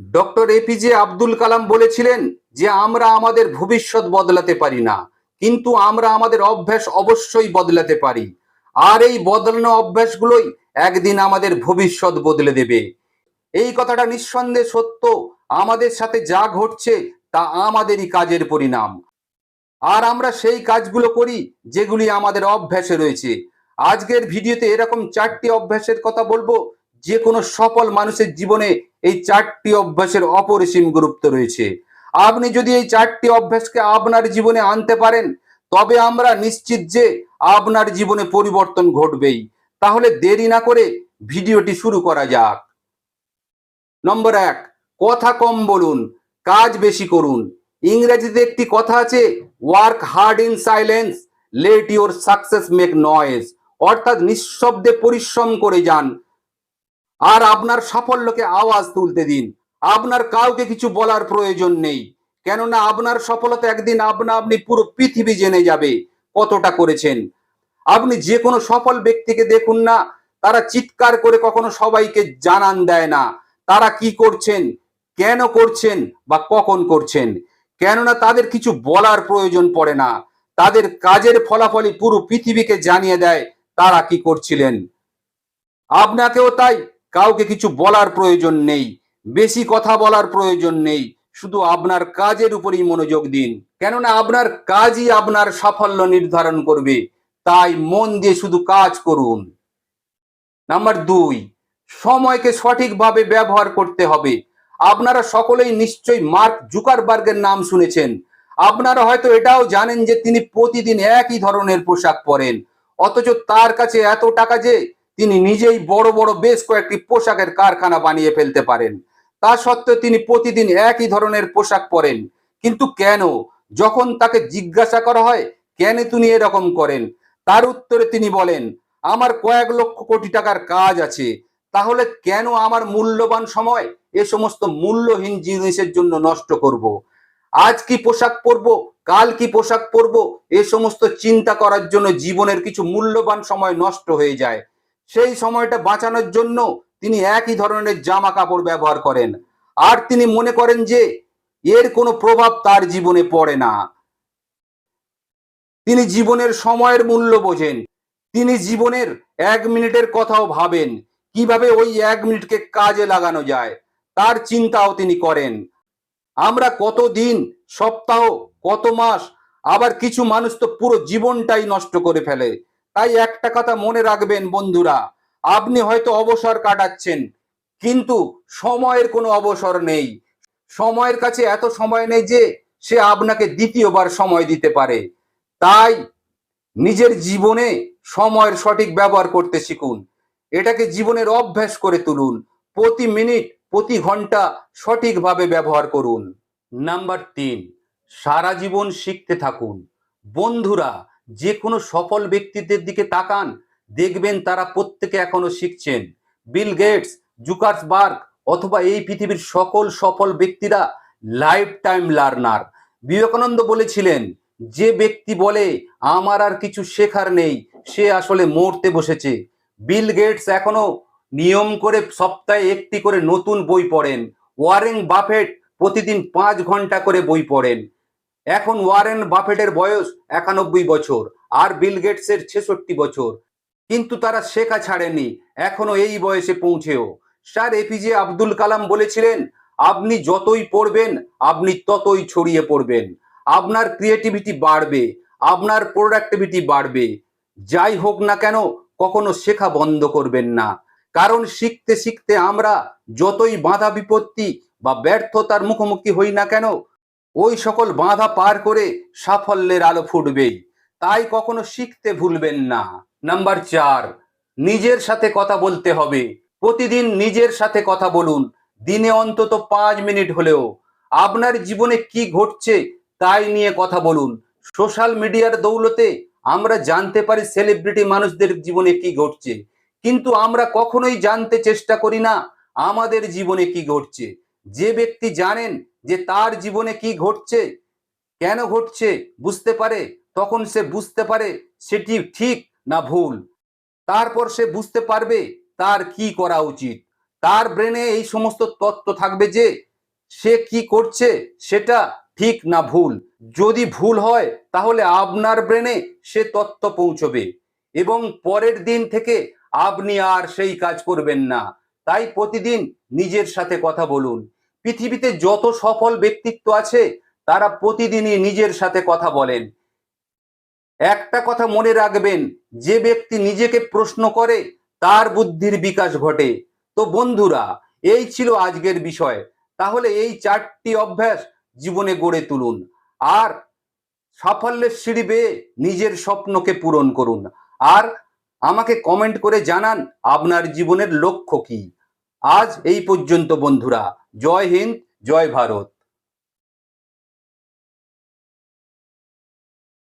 Doctor APJ Abdul Kalam বলেছিলেন যে, আমরা আমাদের ভবিষ্যৎ বদলাতে পারি না, কিন্তু আমরা আমাদের অভ্যাস অবশ্যই বদলাতে পারি। আর এই বদলানো অভ্যাসগুলোই একদিন আমাদের ভবিষ্যৎ বদলে দেবে। এই কথাটা নিঃসন্দেহে সত্য। আমাদের সাথে যা ঘটছে, তা আমাদেরই কাজের পরিণাম। আর আমরা সেই কাজগুলো করি, যেগুলি আমাদের অভ্যাসে রয়েছে। আজকের ভিডিওতে এরকম চারটি অভ্যাসের কথা বলব। যে কোনো সফল মানুষের জীবনে এই চারটি অভ্যাসের অপরিসীম গুরুত্ব রয়েছে। আপনি যদি এই চারটি অভ্যাসকে আপনার জীবনে আনতে পারেন, তবে আমরা নিশ্চিত যে আপনার জীবনে পরিবর্তন ঘটবেই। তাহলে দেরি না করে ভিডিওটি শুরু করা যাক। নম্বর এক, কথা কম বলুন, কাজ বেশি করুন। ইংরেজিতে একটি কথা আছে work hard in silence let your success make noise অর্থাৎ নিঃশব্দে পরিশ্রম করে যান আর আপনার সাফল্যকে আওয়াজ তুলতে দিন। আপনার কাউকে কিছু বলার প্রয়োজন নেই। কেননা আপনার সফলতা একদিন আপনা আপনি পুরো পৃথিবী জেনে যাবে কতটা করেছেন। আপনি যে কোনো সফল ব্যক্তিকে দেখুন না, তারা চিৎকার করে কখনো সবাইকে জানান দেয় না। তারা কি করছেন, কেন করছেন বা কখন করছেন। কেননা তাদের কিছু বলার প্রয়োজন পড়ে না। তাদের কাজের ফলাফলই পুরো পৃথিবীকে জানিয়ে দেয় তারা কি করছিলেন। আপনাকেও তাই কাউকে কিছু বলার প্রয়োজন নেই, বেশি কথা বলার প্রয়োজন নেই, শুধু আপনার কাজের উপরই মনোযোগ দিন। কেননা আপনার কাজই আপনার সাফল্য নির্ধারণ করবে, তাই মন দিয়ে শুধু কাজ করুন। নাম্বার দুই, সময়কে সঠিকভাবে ব্যবহার করতে হবে। আপনারা সকলেই নিশ্চয়ই মার্ক জুকারবার্গের নাম শুনেছেন। আপনারা হয়তো এটাও জানেন যে তিনি প্রতিদিন একই ধরনের পোশাক পরেন, অথচ তার কাছে এত টাকা যে তিনি নিজেই বড় বড় বেশ কয়েকটি পোশাকের কারখানা বানিয়ে ফেলতে পারেন। তা সত্ত্বেও তিনি প্রতিদিন একই ধরনের পোশাক পরেন। কিন্তু কেন? যখন তাকে জিজ্ঞাসা করা হয়, কেন তিনি এরকম করেন? তার উত্তরে তিনি বলেন, আমার কয়েক লক্ষ কোটি টাকার কাজ আছে। তাহলে কেন আমার মূল্যবান সময় এ সমস্ত মূল্যহীন জিনিসের জন্য নষ্ট করব। আজ কি পোশাক পরব? কাল কি পোশাক পরব? এ সমস্ত চিন্তা করার জন্য জীবনের কিছু মূল্যবান সময় নষ্ট হয়ে যায়। সেই সময়টা বাঁচানোর জন্য তিনি একই ধরনের জামা কাপড় ব্যবহার করেন। আর তিনি মনে করেন যে এর কোনো প্রভাব তার জীবনে পড়ে না। তিনি জীবনের সময়ের মূল্য বোঝেন। তিনি জীবনের এক মিনিটের কথাও ভাবেন, কীভাবে ওই এক মিনিটকে কাজে লাগানো যায়, তার চিন্তাও তিনি করেন। আমরা কত দিন, সপ্তাহ, কত মাস, আবার কিছু মানুষ তো পুরো জীবনটাই নষ্ট করে ফেলে। তাই একটা কথা মনে রাখবেন বন্ধুরা, আপনি হয়তো অবসর কাটাচ্ছেন, কিন্তু সময়ের কোনো অবসর নেই। সময়ের কাছে এত সময় নেই যে সে আপনাকে দ্বিতীয়বার সময় দিতে পারে। তাই নিজের জীবনে সময়ের সঠিক ব্যবহার করতে শিখুন। এটাকে জীবনের অভ্যাস করে তুলুন। প্রতি মিনিট, প্রতি ঘণ্টা সঠিকভাবে ব্যবহার করুন। নাম্বার তিন, সারা জীবন শিখতে থাকুন। বন্ধুরা যে কোনো সফল ব্যক্তিদের দিকে তাকান, দেখবেন তারা প্রত্যেকে এখনও শিখছেন। বিল গেটস, জুকার্সবার্গ অথবা এই পৃথিবীর সকল সফল ব্যক্তিরা লাইফ টাইম লার্নার। বিবেকানন্দ বলেছিলেন, যে ব্যক্তি বলে, আমার আর কিছু শেখার নেই, সে আসলে মরতে বসেছে। বিল গেটস এখনও নিয়ম করে সপ্তাহে একটি করে নতুন বই পড়েন। ওয়ারেন বাফেট প্রতিদিন পাঁচ ঘণ্টা করে বই পড়েন। এখন ওয়ারেন বাফেটের বয়স একানব্বই বছর আর বিল গেটসের ছেষট্টি বছর। কিন্তু তারা শেখা ছাড়েনি, এখনও এই বয়সে পৌঁছেও। স্যার এপিজে আব্দুল কালাম বলেছিলেন, আপনি যতই পড়বেন, আপনি ততই ছড়িয়ে পড়বেন। আপনার ক্রিয়েটিভিটি বাড়বে, আপনার প্রোডাক্টিভিটি বাড়বে। যাই হোক না কেন, কখনো শেখা বন্ধ করবেন না। কারণ শিখতে শিখতে আমরা যতই বাধা বিপত্তি বা ব্যর্থতার মুখোমুখি হই না কেন ওই সকল বাধা পার করে সাফল্যের আলো ফুটবেই। তাই কখনো শিখতে ভুলবেন না। নাম্বার চার, নিজের সাথে কথা বলতে হবে। প্রতিদিন নিজের সাথে কথা বলুন। দিনে অন্তত পাঁচ মিনিট হলেও। আপনার জীবনে কি ঘটছে তাই নিয়ে কথা বলুন। সোশ্যাল মিডিয়ার দৌলতে আমরা জানতে পারি সেলিব্রিটি মানুষদের জীবনে কি ঘটছে। কিন্তু আমরা কখনোই জানতে চেষ্টা করি না আমাদের জীবনে কি ঘটছে। যে ব্যক্তি জানেন যে তার জীবনে কি ঘটছে, কেন ঘটছে, বুঝতে পারে, তখন সে বুঝতে পারে সেটি ঠিক না ভুল। তারপর সে বুঝতে পারবে তার কি করা উচিত। তার ব্রেনে এই সমস্ত তত্ত্ব থাকবে যে সে কি করছে সেটা ঠিক না ভুল। যদি ভুল হয়, তাহলে আপনার ব্রেনে সে তত্ত্ব পৌঁছবে এবং পরের দিন থেকে আপনি আর সেই কাজ করবেন না। তাই প্রতিদিন নিজের সাথে কথা বলুন। পৃথিবীতে যত সফল ব্যক্তিত্ব আছে, তারা প্রতিদিনই নিজের সাথে কথা বলেন। একটা কথা মনে রাখবেন, যে ব্যক্তি নিজেকে প্রশ্ন করে, তার বুদ্ধির বিকাশ ঘটে। তো বন্ধুরা, এই ছিল আজকের বিষয়। তাহলে এই চারটি অভ্যাস জীবনে গড়ে তুলুন। আর সাফল্যের সিঁড়ি বেয়ে নিজের স্বপ্নকে পূরণ করুন। আর আমাকে কমেন্ট করে জানান, আপনার জীবনের লক্ষ্য কি? আজ এই পর্যন্ত বন্ধুরা জয় হিন্দ জয় ভারত।